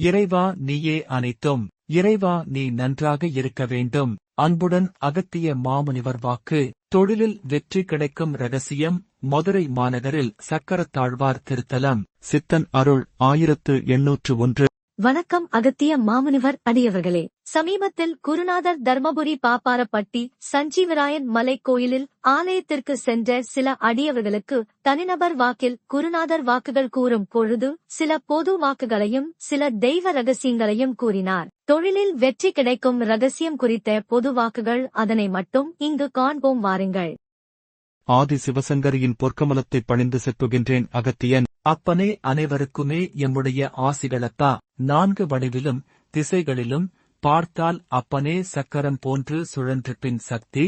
இறைவா நீயே அனைத்தும். இறைவா நீ நன்றாக இருக்க வேண்டும். அன்புடன் அகத்திய மாமுனிவர் வாக்கு. தொழிலில் வெற்றி கிடைக்கும் ரகசியம். மதுரை மாநகரில் சக்கரத்தாழ்வார் திருத்தலம். சித்தன் அருள் ஆயிரத்து எண்ணூற்று ஒன்று. வணக்கம் அகத்திய மாமுனிவர் அடியவர்களே. சமீபத்தில் குருநாதர் தர்மபுரி பாப்பாரப்பட்டி சஞ்சீவராயன் மலை கோயிலில் ஆலயத்திற்கு சென்ற சில அடியவர்களுக்கு தனிநபர் வாக்கில் குருநாதர் வாக்குகள் கூறும் பொழுது சில பொது வாக்குகளையும் சில தெய்வ ரகசியங்களையும் கூறினார். தொழிலில் வெற்றி கிடைக்கும் ரகசியம் குறித்த பொது வாக்குகள் அதனை மட்டும் இங்கு காண்போம் வாருங்கள். ஆதி சிவசங்கரியின் பொற்கமலத்தை பணிந்து செப்புகின்றேன் அகத்தியன். அப்பனே அனைவருக்குமே எம்முடைய ஆசிகளப்பா நான்கு வடிவிலும் திசைகளிலும் பார்த்தால் அப்பனே சக்கரம் போன்று சுழன்று பின் சக்தி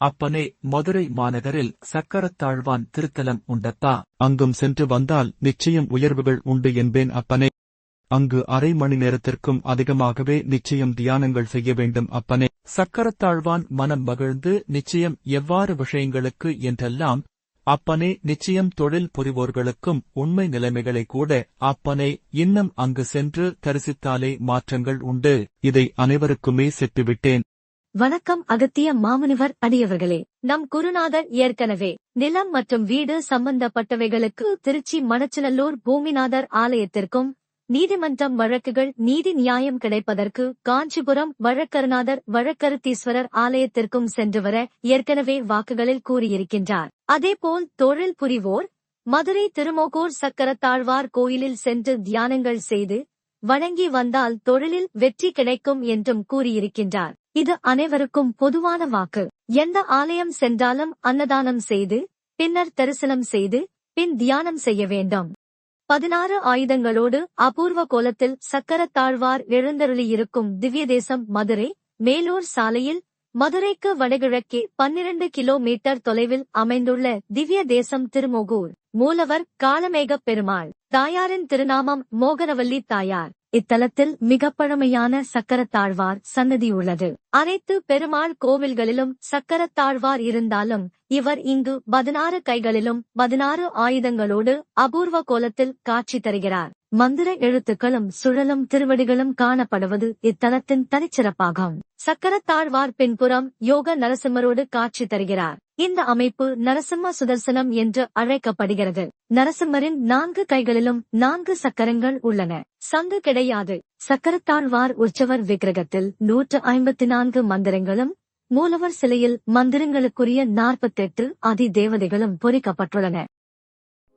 அப்பனே மதுரை மாநகரில் சக்கரத்தாழ்வான் திருத்தலம் உண்டப்பா அங்கும் சென்று வந்தால் நிச்சயம் உயர்வுகள் உண்டு என்பேன் அப்பனே. அங்கு அரை மணி நேரத்திற்கும் அதிகமாகவே நிச்சயம் தியானங்கள் செய்ய வேண்டும் அப்பனே. சக்கரத்தாழ்வான் மனம் மகிழ்ந்து நிச்சயம் எவ்வாறு விஷயங்களுக்கு என்றெல்லாம் அப்பனே நிச்சயம் தொழில் புரிவோர்களுக்கும் உண்மை நிலைமைகளை கூட அப்பனே இன்னும் அங்கு சென்று தரிசித்தாலே மாற்றங்கள் உண்டு. இதை அனைவருக்குமே செட்டுவிட்டேன் வணக்கம் அகத்திய மாமுனிவர் அடியவர்களே. நம் குருநாதர் ஏற்கனவே நிலம் மற்றும் வீடு சம்பந்தப்பட்டவைகளுக்கு திருச்சி மணச்சநல்லூர் பூமிநாதர் ஆலயத்திற்கும் நீதிமன்றம் வழக்குகள் நீதி நியாயம் கிடைப்பதற்கு காஞ்சிபுரம் வழக்கருநாதர் வழக்கருத்தீஸ்வரர் ஆலயத்திற்கும் சென்று வர ஏற்கனவே வாக்குகளில் கூறியிருக்கின்றார். அதேபோல் தொழில் புரிவோர் மதுரை திருமோகூர் சக்கரத்தாழ்வார் கோயிலில் சென்று தியானங்கள் செய்து வணங்கி வந்தால் தொழிலில் வெற்றி கிடைக்கும் என்றும் கூறியிருக்கின்றார். இது அனைவருக்கும் பொதுவான வாக்கு. எந்த ஆலயம் சென்றாலும் அன்னதானம் செய்து பின்னர் தரிசனம் செய்து பின் தியானம் செய்ய வேண்டும். பதினாறு ஆயுதங்களோடு அபூர்வ கோலத்தில் சக்கரத்தாழ்வார் எழுந்தருளியிருக்கும் திவ்யதேசம் மதுரை மேலூர் சாலையில் மதுரைக்கு வடகிழக்கே பன்னிரண்டு கிலோமீட்டர் தொலைவில் அமைந்துள்ள திவ்ய தேசம் திருமோகூர் மூலவர் காளமேகப் பெருமாள் தாயாரின் திருநாமம் மோகனவல்லி தாயார். இத்தலத்தில் மிக பழமையான சக்கரத்தாழ்வார் சன்னதி உள்ளது அனைத்து பெருமாள் கோவில்களிலும் சக்கரத்தாழ்வார் இருந்தாலும் இவர் இங்கு பதினாறு கைகளிலும் பதினாறு ஆயுதங்களோடு அபூர்வ கோலத்தில் காட்சி தருகிறார். மந்திர எழுத்துக்களும் சுழலும் திருவடிகளும் காணப்படுவது இத்தலத்தின் தனிச்சிறப்பாகும். சக்கரத்தாழ்வார் பின்புறம் யோக நரசிம்மரோடு காட்சி தருகிறார். இந்த அமைப்பு நரசிம்ம சுதர்சனம் என்று அழைக்கப்படுகிறது. நரசிம்மரின் நான்கு கைகளிலும் நான்கு சக்கரங்கள் உள்ளன. சங்கு கிடையாது. சக்கரத்தாழ்வார் உற்சவர் விக்கிரகத்தில் நூற்று ஐம்பத்தி நான்கு மந்திரங்களும் மூலவர் சிலையில் மந்திரங்களுக்குரிய நாற்பத்தெட்டு அதி தேவதைகளும் பொறிக்கப்பட்டுள்ளன.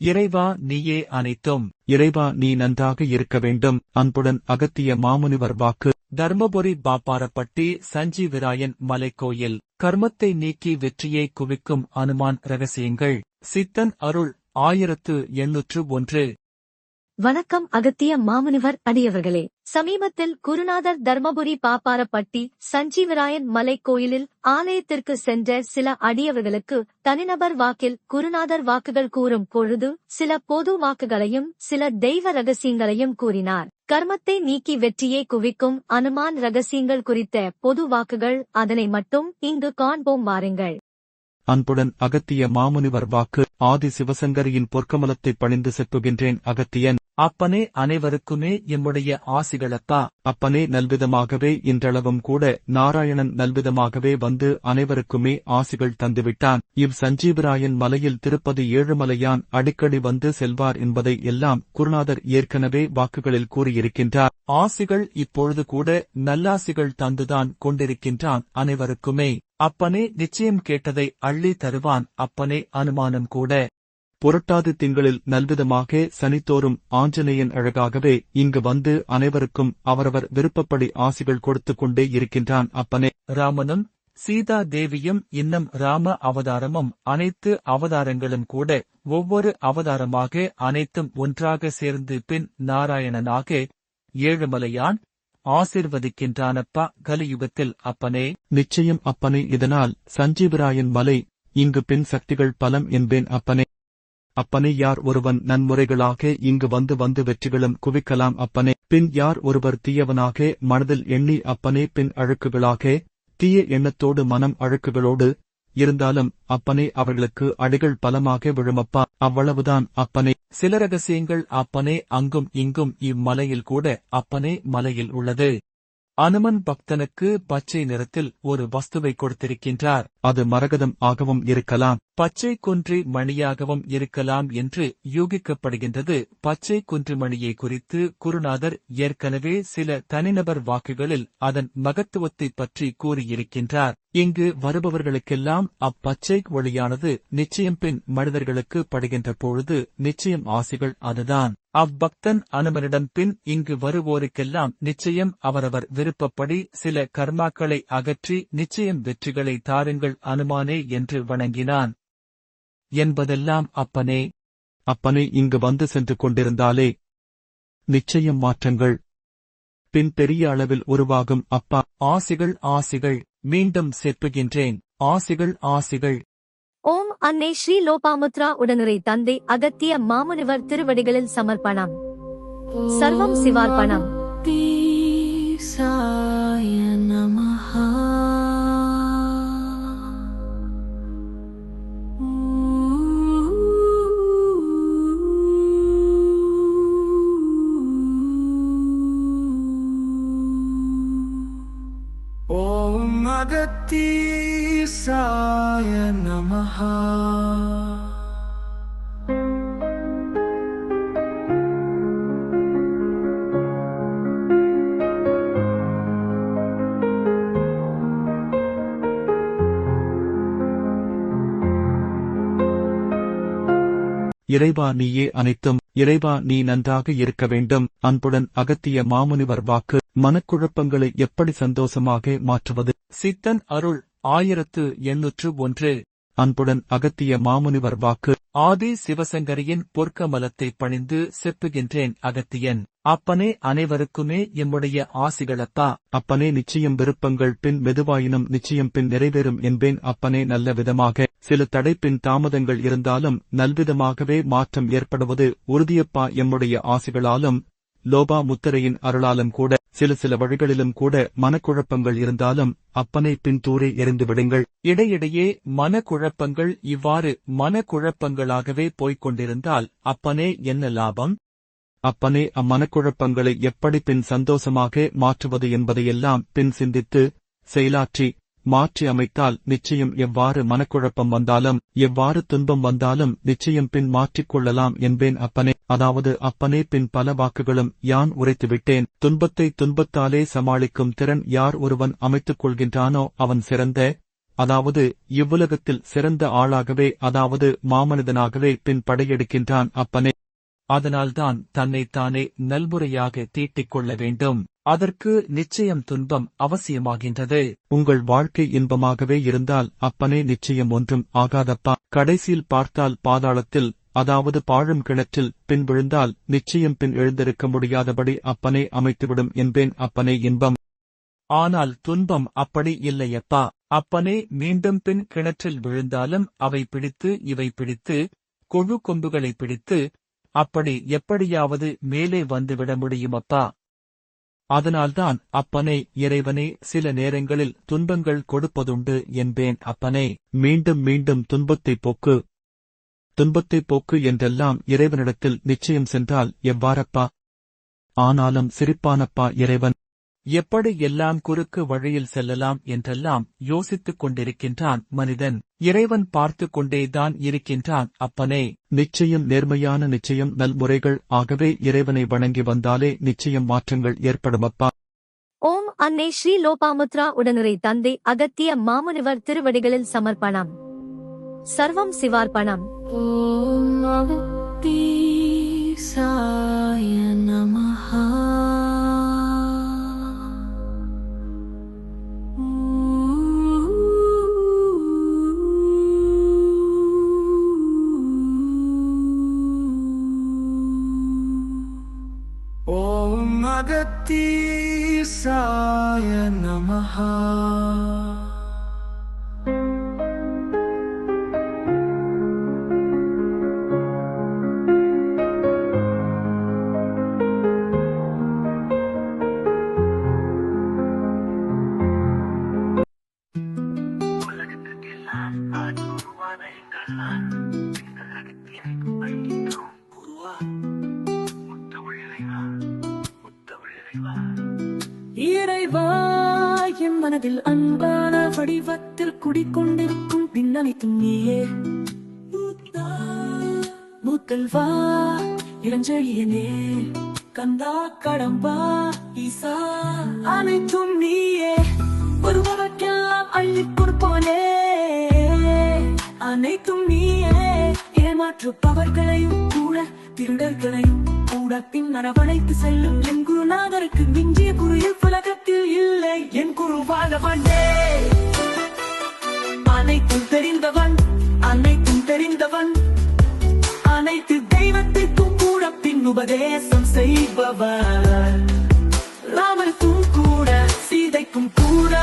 இறைவா நீயே அனைத்தும். இறைவா நீ நன்றாக இருக்க வேண்டும். அன்புடன் அகத்திய மாமுனிவர் வாக்கு. தர்மபுரி பாப்பாரப்பட்டி சஞ்சீவிராயன் மலைக்கோயில். கர்மத்தை நீக்கி வெற்றியை குவிக்கும் அனுமான் ரகசியங்கள். சித்தன் அருள் ஆயிரத்து எண்ணூற்று ஒன்று. வணக்கம் அகத்திய மாமுனிவர் அடியவர்களே. சமீபத்தில் குருநாதர் தர்மபுரி பாப்பாரப்பட்டி சஞ்சீவராயன் மலை கோயிலில் ஆலயத்திற்கு சென்ற சில அடியவர்களுக்கு தனிநபர் வாக்கில் குருநாதர் வாக்குகள் கூறும் பொழுது சில பொது வாக்குகளையும் சில தெய்வ ரகசியங்களையும் கூறினார். கர்மத்தை நீக்கி வெற்றியை குவிக்கும் அனுமான் ரகசியங்கள் குறித்த பொது வாக்குகள் அதனை மட்டும் இங்கு காண்போம் வாருங்கள். அன்புடன் அகத்திய மாமுனிவர் வாக்கு ஆதி சிவசங்கரியின் பொற்கமலத்தை பணிந்து செப்புகின்றேன் அகத்தியன். அப்பனே அனைவருக்குமே எம்முடைய ஆசிகளப்பா அப்பனே நல்விதமாகவே இன்றளவும் கூட நாராயணன் நல்விதமாகவே வந்து அனைவருக்குமே ஆசிகள் தந்துவிட்டான். இவ் சஞ்சீவராயன் மலையில் திருப்பதி ஏழுமலையான் அடிக்கடி வந்து செல்வார் என்பதை எல்லாம் குருநாதர் ஏற்கனவே வாக்குகளில் கூறியிருக்கின்றார். ஆசிகள் இப்பொழுது கூட நல்லாசிகள் தந்துதான் கொண்டிருக்கின்றான் அனைவருக்குமே. அப்பனே நிச்சயம் கேட்டதை அள்ளி தருவான் அப்பனே அனுமானம் கூட. புரட்டாது திங்களில் நல்விதமாக சனித்தோறும் ஆஞ்சநேயன் அழகாகவே இங்கு வந்து அனைவருக்கும் அவரவர் விருப்பப்படி ஆசிகள் கொடுத்துக் கொண்டே இருக்கின்றான் அப்பனே. ராமனும் சீதா தேவியும் இன்னும் ராம அவதாரமும் அனைத்து அவதாரங்களும் கூட ஒவ்வொரு அவதாரமாக அனைத்தும் ஒன்றாக சேர்ந்து பின் நாராயணனாக ஏழுமலையான் ஆசிர்வதிக்கின்றானப்பா கலியுகத்தில் அப்பனே. நிச்சயம் அப்பனே இதனால் சஞ்சீவராயன் மலை இங்கு பின் சக்திகள் பலம் என்பேன் அப்பனே. அப்பனே யார் ஒருவன் நன்முறைகளாக இங்கு வந்து வந்து வெற்றிகளும் குவிக்கலாம் அப்பனே. பின் யார் ஒருவர் தீயவனாக மனதில் எண்ணி அப்பனே பின் அழுக்குகளாக தீய எண்ணத்தோடு மனம் அழுக்குகளோடு இருந்தாலும் அப்பனே அவர்களுக்கு அடிகள் பலமாக விழுமப்பா. அவ்வளவுதான் அப்பனே. சில ரகசியங்கள் அப்பனே அங்கும் இங்கும் இம்மலையில் கூட அப்பனே மலையில் உள்ளது. அனுமன் பக்தனுக்கு பச்சை நிறத்தில் ஒரு வஸ்துவை கொடுத்திருக்கின்றார். அது மரகதம் ஆகவும் இருக்கலாம். பச்சை குன்றி மணியாகவும் இருக்கலாம் என்று யூகிக்கப்படுகின்றது. பச்சை குன்று மணியை குறித்து குருநாதர் ஏற்கனவே சில தனிநபர் வாக்குகளில் அதன் மகத்துவத்தைப் பற்றி கூறியிருக்கின்றார். இங்கு வருபவர்களுக்கெல்லாம் அப்பச்சை ஒளியானது நிச்சயம் பின் மனிதர்களுக்கு படுகின்ற பொழுது நிச்சயம் ஆசிகள் அதுதான். அவ்வக்தன் அனுமனிடம் பின் இங்கு வருவோருக்கெல்லாம் நிச்சயம் அவரவர் விருப்பப்படி சில கர்மாக்களை அகற்றி நிச்சயம் வெற்றிகளை தாருங்கள் அனுமானே என்று வணங்கினான். என்பதெல்லாம் அப்பனே. அப்பனே இங்கு வந்து சென்று கொண்டிருந்தாலே நிச்சயம் மாற்றங்கள். பின் பெரிய அளவில் உருவாகும் அப்பா ஆசிகள் ஆசிகள் மீண்டும் செப்புகின்றேன் ஆசிகள் ஆசிகள். ஓம் அன்னை ஸ்ரீ லோபாமுத்ரா உடனுரை தந்தை அகத்திய மாமுனிவர் திருவடிகளில் சமர்ப்பணம். சர்வம் சிவார்ப்பணம். சாய இறைவா நீயே அனைத்தும் இறைவா நீ நன்றாக இருக்க வேண்டும். அன்புடன் அகத்திய மாமுனிவர் வாக்கு மனக்குழப்பங்களை எப்படி சந்தோஷமாக மாற்றுவது? சித்தன் அருள் ஆயிரத்து எண்ணூற்று ஒன்று. அன்புடன் அகத்திய மாமுனிவர் வாக்கு ஆதி சிவசங்கரியின் பொற்கமலத்தை பணிந்து செப்புகின்றேன் அகத்தியன். அப்பனே அனைவருக்குமே எம்முடைய ஆசிகளப்பா அப்பனே நிச்சயம் விருப்பங்கள் பின் மெதுவாயினும் நிச்சயம் பின் நிறைவேறும் என்பேன். அப்பனே நல்ல விதமாக சில தடைப்பின் தாமதங்கள் இருந்தாலும் நல்விதமாகவே மாற்றம் ஏற்படுவது உறுதியப்பா எம்முடைய ஆசைகளாலும் லோபா முத்திரையின் அருளாலும் கூட சில சில வழிகளிலும் கூட மனக்குழப்பங்கள் இருந்தாலும் அப்பனை பின் தூரே விடுங்கள். இடையிடையே மனக்குழப்பங்கள் இவ்வாறு மனக்குழப்பங்களாகவே போய்க் கொண்டிருந்தால் அப்பனே என்ன லாபம்? அப்பனே அம்மனக்குழப்பங்களை எப்படி பின் சந்தோஷமாக மாற்றுவது என்பதையெல்லாம் பின் சிந்தித்து செயலாற்றி மாற்றி அமைத்தால் நிச்சயம் எவ்வாறு மனக்குழப்பம் வந்தாலும் எவ்வாறு துன்பம் வந்தாலும் நிச்சயம் பின் மாற்றிக் கொள்ளலாம் என்பேன் அப்பனே. அதாவது அப்பனே பின் பல வாக்குகளும் யான் உரைத்துவிட்டேன். துன்பத்தை துன்பத்தாலே சமாளிக்கும் திறன் யார் ஒருவன் அமைத்துக் கொள்கின்றானோ அவன் சிறந்த அதாவது இவ்வுலகத்தில் சிறந்த ஆளாகவே அதாவது மாமனிதனாகவே பின் படையெடுக்கின்றான் அப்பனே. அதனால்தான் தன்னைத்தானே நல்முறையாக தீட்டிக் கொள்ள வேண்டும். அதற்கு நிச்சயம் துன்பம் அவசியமாகின்றது. உங்கள் வாழ்க்கை இன்பமாகவே இருந்தால் அப்பனே நிச்சயம் ஒன்றும் ஆகாதப்பா. கடைசியில் பார்த்தால் பாதாளத்தில் அதாவது பாழும் கிணற்றில் பின் விழுந்தால் நிச்சயம் பின் எழுந்திருக்க முடியாதபடி அப்பனே அமைத்துவிடும் என்பேன் அப்பனே இன்பம். ஆனால் துன்பம் அப்படி இல்லையப்பா. அப்பனே மீண்டும் பின் கிணற்றில் விழுந்தாலும் அவை பிடித்து இவை பிடித்து கொழு கொம்புகளை பிடித்து அப்படி எப்படியாவது மேலே வந்துவிட முடியுமப்பா? அதனால்தான் அப்பனே இறைவனே சில நேரங்களில் துன்பங்கள் கொடுப்பதுண்டு என்பேன். அப்பனே மீண்டும் மீண்டும் துன்பத்தைப் போக்கு. துன்பத்தைப் போக்கு என்றெல்லாம் இறைவனிடத்தில் நிச்சயம் சென்றால் எவ்வாறப்பா? ஆனாலும் சிரிப்பானப்பா இறைவன். எப்படி எல்லாம் குறுக்கு வழியில் செல்லலாம் என்றெல்லாம் யோசித்துக் கொண்டிருக்கின்றான் மனிதன். இறைவன் பார்த்து கொண்டேதான் இருக்கின்றான் அப்பனே. நிச்சயம் நேர்மையான நிச்சயம் நல்முறைகள் ஆகவே இறைவனை வணங்கி வந்தாலே நிச்சயம் மாற்றங்கள் ஏற்படும் அப்பா ஓம் அன்னை ஸ்ரீ லோபாமுத்ரா உடனுரை தந்தை அகத்திய மாமுனிவர் திருவடிகளில் சமர்ப்பணம். சர்வம் சிவார்ப்பணம். ஓம் சாய இறைவா என் மனதில் அன்பான வடிவத்தில் குடிக்கொண்டிருக்கும் பின்னணித்தும் நீயே. மூத்தா, மூத்தல்வா இளஞ்செழியனே. கந்தா கடம்பா ஈசா அனைத்தும் நீயே. ஒருவருக்கெல்லாம் அள்ளி கொடுப்போனே. அனைத்தும் நீயே. ஏமாற்றுப்பவர்களையும் கூட திருடர்களையும் கூட பின் அரவணைத்து செல்லும் என் குருநாதருக்கு மிஞ்சிய குரு உலகத்தில் இல்லை. என் குருவானவனே அனைத்தும் தெரிந்தவன் அனைத்தும் தெரிந்தவன். அனைத்து தெய்வத்திற்கும் கூட பின் உபதேசம் செய்பவர். ராமனுக்கும் கூட சீதைக்கும் கூட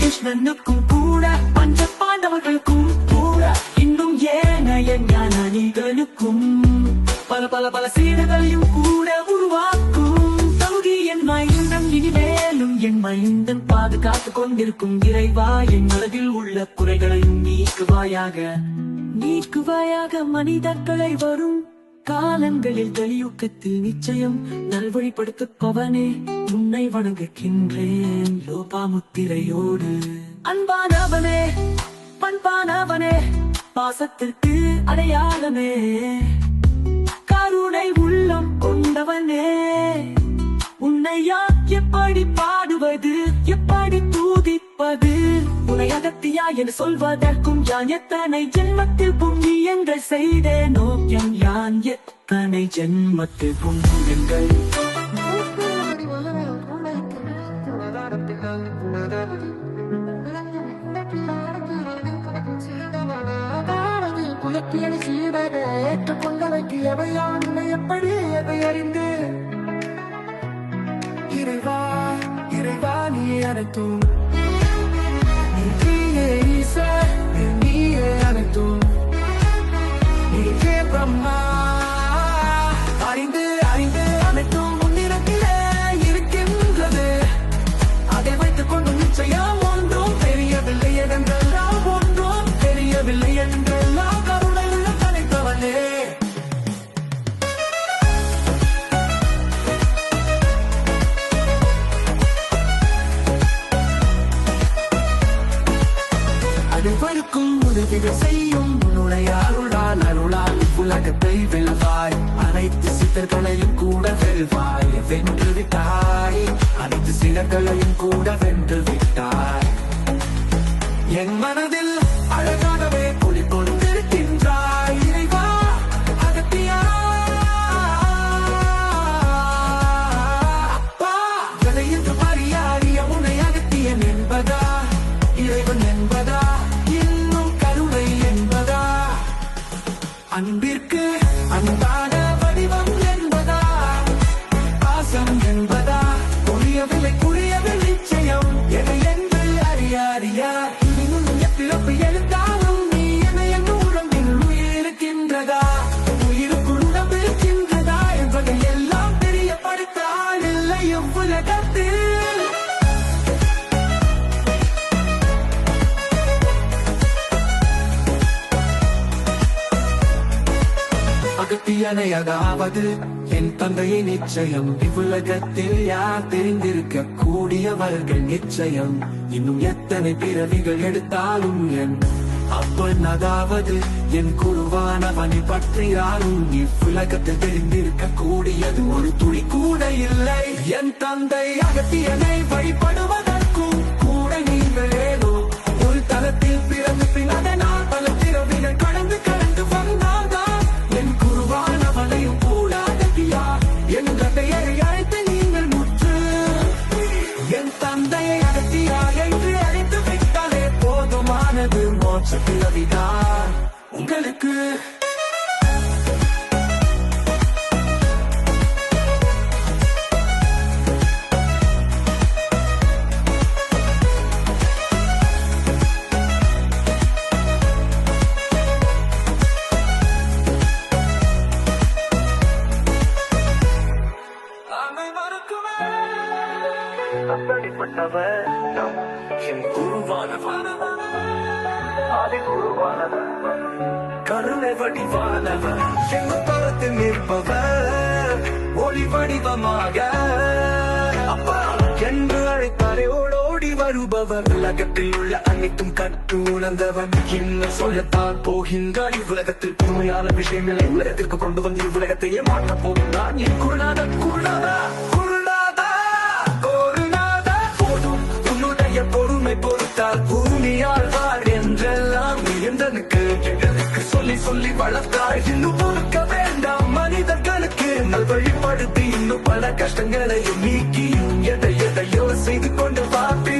கிருஷ்ணனுக்கும் பல பல சீடுகளையும் கூட உருவாக்கும். தகுதி என் மைந்தன் இனிமேலும் என் மைந்தன் பாதுகாத்துக் கொண்டிருக்கும் இறைவா என் மனதில் உள்ள குறைகளையும் நீக்குவாயாக. நீக்குவாயாக மனிதர்களை வரும் காலங்களில் கலியுக்கத்தில் நிச்சயம் நல்வழிப்படுத்துப்பவனே உன்னை வணங்குகின்றேன் லோபாமுத்திரையோடு. அன்பானவனே பண்பானவனே பாசத்திற்கு அடையாளமே. கருணை உள்ளம் கொண்டவனே. உன்னை யார் எப்படி பாடுவது எப்படி தூதிப்பது? உன்னை அகத்தியா என்று சொல்வதற்கும் யான் எத்தனை ஜென்மத்தில் புண்ணியங்கள் செய்தேனோ? என் யான் எத்தனை ஜென்மத்தில் புண்ணியங்கள்? ஏற்றுக்கொண்டவைக்கு எவையான் எப்படி எதை அறிந்து இறைவா இறைவா நீ அனைத்தும். நீயே ஈசா நீயே அனைத்தும். நீயே பிரம்மா கூட வென்று விட்டாய். அனைத்து சிலர்களையும் கூட வென்று அகத்தியனை என் தந்தையை நிச்சயம் இவ்வுலகத்தில் யார் தெரிந்திருக்க கூடியவர்கள் நிச்சயம். இன்னும் எத்தனை பிறவிகள் எடுத்தாலும் என் அப்பன் அதாவது என் குருவானவனை பற்றி யாரும் இவ்வுலகத்தில் தெரிந்திருக்க கூடியது ஒரு துளி கூட இல்லை. என் தந்தை அகத்தியனை வழிபடும் உணர்ந்தவன் என்ன சொல்லத்தான் போகின்றான் இவ்வுலகத்தில் புதுமையான விஷயம் இல்லை உலகத்திற்கு கொண்டு வந்து இவ்வுலகத்தையே மாற்றப் போகின்றான். என் குருநாத குருநாதா குருநாதா குருநாதா போதும். உன்னுடைய பொறுமை பொறுத்தால் பூமியாழ்வார் என்றெல்லாம் உயர்ந்தனுக்கு ஜெகனுக்கு சொல்லி சொல்லி வளர்த்தார் இன்னும் பொறுக்க வேண்டாம் மனிதர்களுக்கு நல் வழிபடுத்தி இன்னும் பல கஷ்டங்களையும் நீக்கி எதை எதையோ செய்து கொண்டு பார்த்து